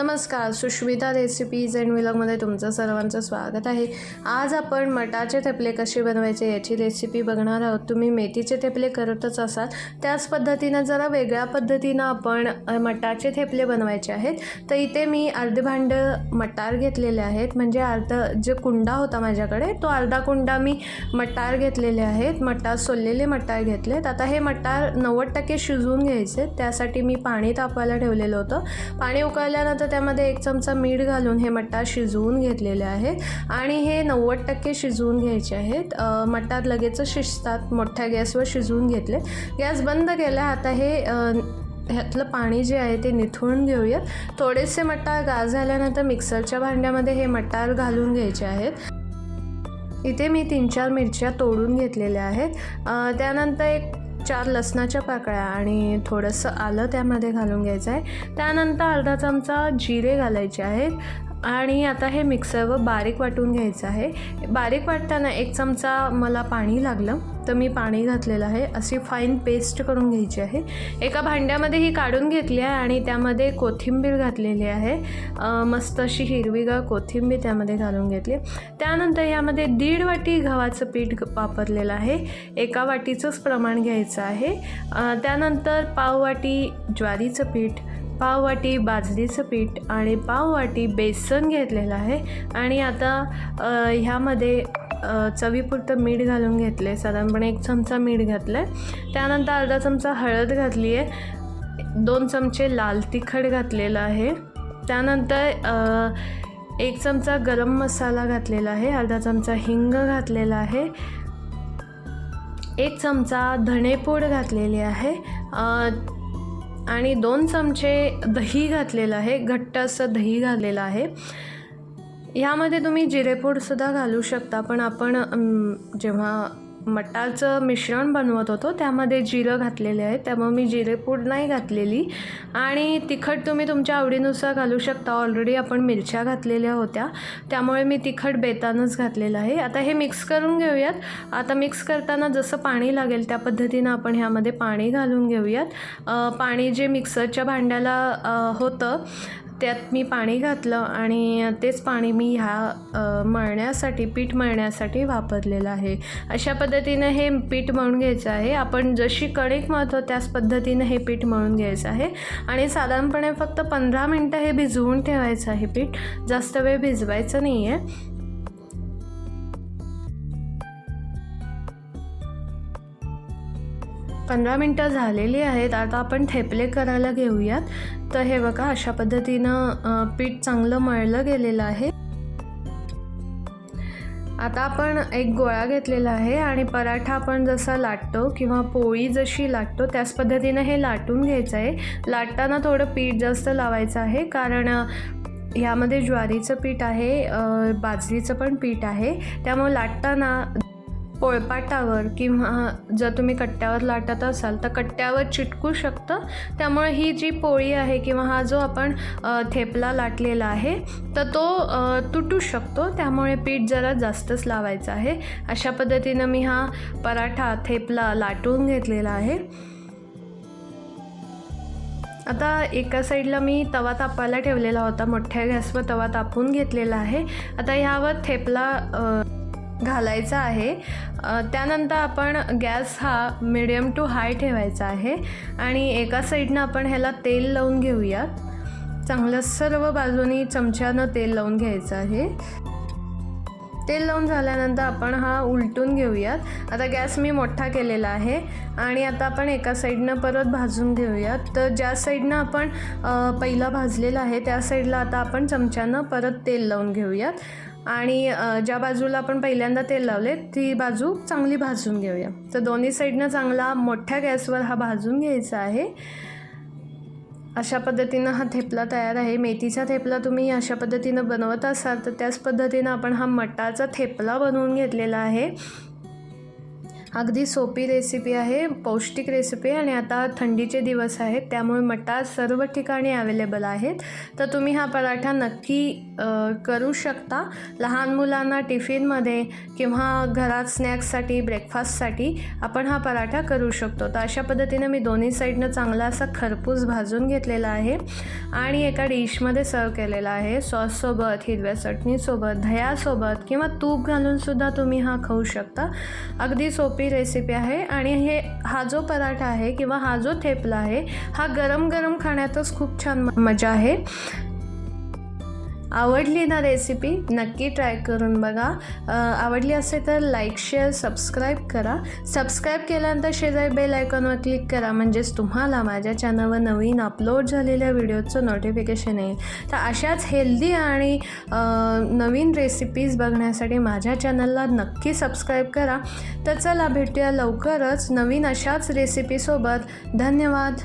नमस्कार Sushmita recipes and विलॉगमध्ये तुमचं सर्वांचं स्वागत आहे. आज आपण मटाचे थेपले कसे बनवायचे याची रेसिपी बघणार आहोत. तुम्ही मेथीचे थेपले करतच असाल. त्याच पद्धतीनं जरा वेगळ्या पद्धतीनं आपण मटाचे थेपले बनवायचे आहेत. तर इथे मी अर्धे भांड मटार घेतलेले आहेत. म्हणजे अर्धा जे कुंडा होता माझ्याकडे तो अर्धा कुंडा मी मटार घेतलेले आहेत. मटार सोललेले मटार घेतलेत. आता हे मटार नव्वद टक्के शिजवून घ्यायचे त्यासाठी मी पाणी तापवायला ठेवलेलं होतं. पाणी उकळल्यानंतर त्यामध्ये एक चमचा मीठ घालून हे मटार शिजवून घेतलेले आहेत आणि हे नव्वद टक्के शिजवून घ्यायचे आहेत. मटार लगेच शिजतात मोठ्या गॅसवर शिजवून घेतले. गॅस बंद केला आता हे ह्यातलं पाणी जे आहे ते निथळून घेऊयात थोडेसे मटार गार झाल्यानंतर मिक्सरच्या भांड्यामध्ये हे मटार घालून घ्यायचे आहेत. इथे मी तीन चार मिरच्या तोडून घेतलेल्या आहेत. त्यानंतर एक चार लसणाच्या पाकळ्या आणि थोडंसं आलं त्यामध्ये घालून घ्यायचं आहे. त्यानंतर अर्धा चमचा जिरे घालायचे आहेत. आणि आता हे मिक्सरवर बारीक वाटून घ्यायचं आहे. बारीक वाटताना एक चमचा मला पाणी लागलं तर मी पाणी घातलेलं आहे. अशी फाईन पेस्ट करून घ्यायची आहे. एका भांड्यामध्ये ही काढून घेतली आहे आणि त्यामध्ये कोथिंबीर घातलेली आहे. मस्त अशी हिरवीगार कोथिंबीर त्यामध्ये घालून घेतली. त्यानंतर यामध्ये दीड वाटी गव्हाचं पीठ वापरलेलं आहे. एका वाटीचंच प्रमाण घ्यायचं आहे. त्यानंतर पाव वाटी ज्वारीचं पीठ पाववाटी बाजरीचं पीठ आणि पाववाटी बेसन घेतलेलं आहे. आणि आता ह्यामध्ये चवीपुरतं मीठ घालून घेतलं आहे साधारणपणे एक चमचा मीठ घातलं आहे त्यानंतर अर्धा चमचा हळद घातली आहे दोन चमचे लाल तिखट घातलेलं आहे. त्यानंतर एक चमचा गरम मसाला घातलेला आहे. अर्धा चमचा हिंग घातलेला आहे. एक चमचा धणेपूड घातलेली आहे. आणि दोन चमचे दही घातलेलं आहे घट्ट असं दही घातलेलं आहे. ह्यामध्ये तुम्ही जिरेपूडसुद्धा घालू शकता पण आपण जेव्हा मटाचं मिश्रण बनवत होतो. त्यामध्ये जिरं घातलेले आहे. त्यामुळे मी जिरेपूड नाही घातलेली. आणि तिखट तुम्ही तुमच्या आवडीनुसार घालू शकता. ऑलरेडी आपण मिरच्या घातलेल्या होत्या. त्यामुळे मी तिखट बेतानच घातलेलं आहे. आता हे मिक्स करून घेऊयात. आता मिक्स करताना जसं पाणी लागेल त्या पद्धतीनं आपण ह्यामध्ये पाणी घालून घेऊयात. पाणी जे मिक्सरच्या भांड्याला होतं त्यात मी पाणी घातलं आणि तेच पाणी मी ह्या मळण्यासाठी पीठ मळण्यासाठी वापरलेलं आहे. अशा पद्धतीनं हे पीठ मळून घ्यायचं आहे. आपण जशी कणिक मळतो त्याच पद्धतीनं हे पीठ मळून घ्यायचं आहे. आणि साधारणपणे फक्त पंधरा मिनटं हे भिजवून ठेवायचं आहे पीठ. जास्त वेळ भिजवायचं नाही आहे पंधरा मिनटं झालेली आहेत. आता आपण थेपले करायला घेऊयात. तर हे बघा अशा पद्धतीनं पीठ चांगलं मळलं गेलेलं आहे. आता आपण एक गोळा घेतलेला आहे आणि पराठा आपण जसा लाटतो किंवा पोळी जशी लाटतो त्याच पद्धतीनं हे लाटून घ्यायचं आहे. लाटताना थोडं पीठ जास्त लावायचं आहे कारण ह्यामध्ये यामध्ये ज्वारीचं पीठ आहे बाजरीचं पण पीठ आहे. त्यामुळे लाटताना पोळपाटावर किंवा जर तुम्ही कट्ट्यावर लाटत असाल तर कट्ट्यावर चिटकू शकतं. त्यामुळे ही जी पोळी आहे किंवा हा जो आपण थेपला लाटलेला आहे तर तो तुटू शकतो. त्यामुळे पीठ जरा जास्तच लावायचं आहे. अशा पद्धतीनं मी हा पराठा थेपला लाटून घेतलेला आहे. आता एका साईडला मी तवा तापायला ठेवलेला होता. मोठ्या गॅसवर तवा तापून घेतलेला आहे. आता ह्यावर थेपला घालायचा आहे. त्यानंतर आपण गॅस हा मिडियम टू हाय ठेवायचा आहे आणि एका साईडनं आपण ह्याला तेल लावून घेऊयात. चांगलं सर्व बाजूनी चमच्यानं तेल लावून घ्यायचं आहे. तेल लावून झाल्यानंतर आपण हा उलटून घेऊयात. आता गॅस मी मोठा केलेला आहे आणि आता आपण एका साईडनं परत भाजून घेऊयात. तर ज्या साईडनं आपण पहिला भाजलेला आहे त्या साईडला आता आपण चमच्यानं परत तेल लावून घेऊयात. आणि ज्या बाजूला आपण पहिल्यांदा तेल लावले ती बाजू चांगली भाजून घेऊया. तर दोन्ही साईडनं चांगला मोठ्या गॅसवर हा भाजून घ्यायचा आहे. अशा पद्धतीनं हा थेपला तयार आहे. मेथीचा थेपला तुम्ही अशा पद्धतीनं बनवत असाल तर त्याच पद्धतीनं आपण हा मटाचा थेपला बनवून घेतलेला आहे. अगदी सोपी रेसिपी आहे पौष्टिक रेसिपी आणि आता थंडीचे दिवस आहेत त्यामुळे मटार सर्व ठिकाणी अवेलेबल आहेत. तर तुम्ही हा पराठा नक्की करू शकता. लहान मुलांना टिफिनमध्ये किंवा घरात स्नॅक्ससाठी ब्रेकफास्टसाठी आपण हा पराठा करू शकतो. तर अशा पद्धतीने मी दोन्ही साईडनं चांगला असा खरपूस भाजून घेतलेला आहे आणि एका डिशमध्ये सर्व केलेला आहे. सॉससोबत हिरव्या चटणीसोबत दह्यासोबत किंवा तूप घालूनसुद्धा तुम्ही हा खाऊ शकता. अगदी सोपी रेसिपी आहे आणि हे हा जो पराठा आहे किंवा हा जो थेपला आहे हा गरम गरम खाण्यातच खूप छान म- मजा आहे. आवडली ना रेसिपी नक्की ट्राय करून बघा. आवडली असेल तर लाईक शेअर सबस्क्राईब करा. सबस्क्राईब केल्यानंतर शेजारी बेल आयकॉनवर क्लिक करा म्हणजेच तुम्हाला माझ्या चॅनलवर नवीन अपलोड झालेल्या व्हिडिओचं नोटिफिकेशन येईल. तर अशाच हेल्दी आणि नवीन रेसिपीज बघण्यासाठी माझ्या चॅनलला नक्की सबस्क्राईब करा. तर चला भेटूया लवकरच नवीन अशाच रेसिपीसोबत धन्यवाद.